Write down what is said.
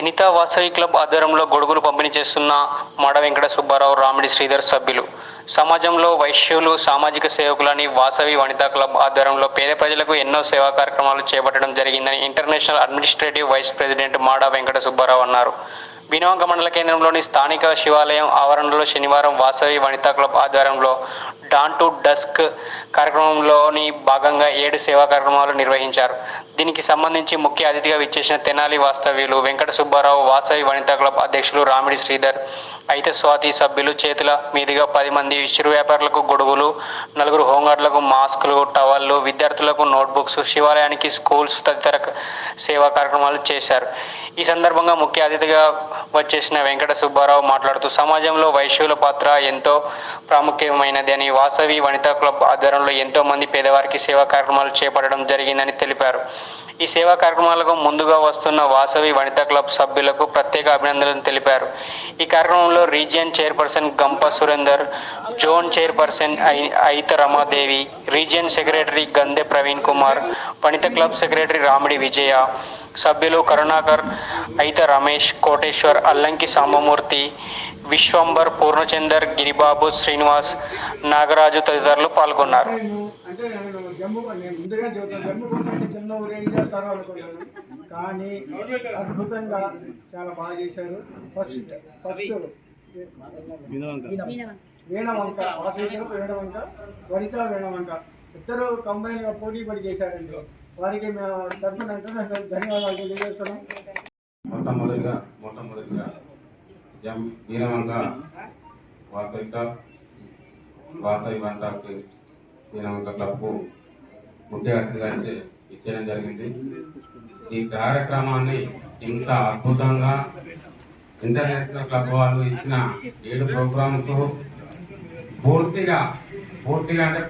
ఎనితా Vasavi club ఆధ్వర్యంలో గొడుగులు పంపిణీ చేస్తున్న మాడ వెంకట సుబ్బారావు రామిడి శ్రీధర్ సభ్యులు. సమాజంలో వైశ్యులు సామాజిక సేవకులని వాసవి వనితా క్లబ్ ఆధ్వర్యంలో పేద ప్రజలకు ఎన్నో సేవా కార్యక్రమాలు చేపట్టడం జరిగిందని international administrative vice president Mada Venkata Subbarao అన్నారు. వినోంగ మండల కేంద్రంలోని స్థానిక శివాలయం ఆవరణలో శనివారం వాసవి వనితా క్లబ్ ఆధ్వర్యంలో డాన్ టు డస్క్ కార్యక్రమంలోని భాగంగా ఏడు సేవా కార్యక్రమాలు నిర్వహించారు. దీనికి సంబంధించి ముఖ్య అతిథిగా విచ్చేసిన తెనాలి వాస్తవ్యులు వెంకట సుబ్బారావు వాసవి వనితా క్లబ్ అధ్యక్షులు రామిడి శ్రీధర్ అయితే స్వాతి సభ్యులు చేతుల మీదుగా పది మంది చిరు వ్యాపారులకు గొడుగులు నలుగురు హోంగార్డులకు మాస్కులు టవల్లు విద్యార్థులకు నోట్బుక్స్ శివాలయానికి స్కూల్స్ తదితర సేవా కార్యక్రమాలు చేశారు. ఈ సందర్భంగా ముఖ్య అతిథిగా వచ్చేసిన వెంకట సుబ్బారావు మాట్లాడుతూ సమాజంలో వైశ్యుల పాత్ర ఎంతో ప్రాముఖ్యమైనది అని వాసవి వనితా క్లబ్ ఆధ్వర్యంలో ఎంతో మంది పేదవారికి సేవా కార్యక్రమాలు చేపట్టడం జరిగిందని తెలిపారు. ఈ సేవా కార్యక్రమాలకు ముందుగా వస్తున్న వాసవి వనితా క్లబ్ సభ్యులకు ప్రత్యేక అభినందనలు తెలిపారు. ఈ కార్యక్రమంలో region chairperson Gampa Surender zone chairperson I- Aitha Ramadevi region secretary Gande Praveen Kumar Vanitha club secretary Ramidi Vijaya సభ్యులు కరుణాకర్ అయిత రమేష్ కోటేశ్వర్ అల్లంకి సాంబమూర్తి విశ్వంబర్ పూర్ణచందర్ గిరిబాబు శ్రీనివాస్ నాగరాజు తదితరులు పాల్గొన్నారు. కానీ అద్భుతంగా చాలా బాగా చేశారు. First first Veenavanka. వాసవికలు Veenavanka Vanitha Veenavanka. ఇద్దరు కంబైన్గా పోటీ పడి చేశారండి. వారికి మేము తరఫున ఇంటర్నేషనల్ ధన్యవాదాలు తెలియజేస్తున్నాం. మొట్టమొదటిగా మొట్టమొదటిగా జం వీరవంక వాసవిక. వాసవి క్లబ్కు ముఖ్య అతిథిగా ఇచ్చే- ఇచ్చేయడం జరిగింది. ఈ కార్యక్రమాన్ని ఇంత అద్భుతంగా ఇంటర్నేషనల్ క్లబ్ వాళ్ళు ఇచ్చిన ఏడు ప్రోగ్రామ్స్ పూర్తిగా పూర్తిగా అంటే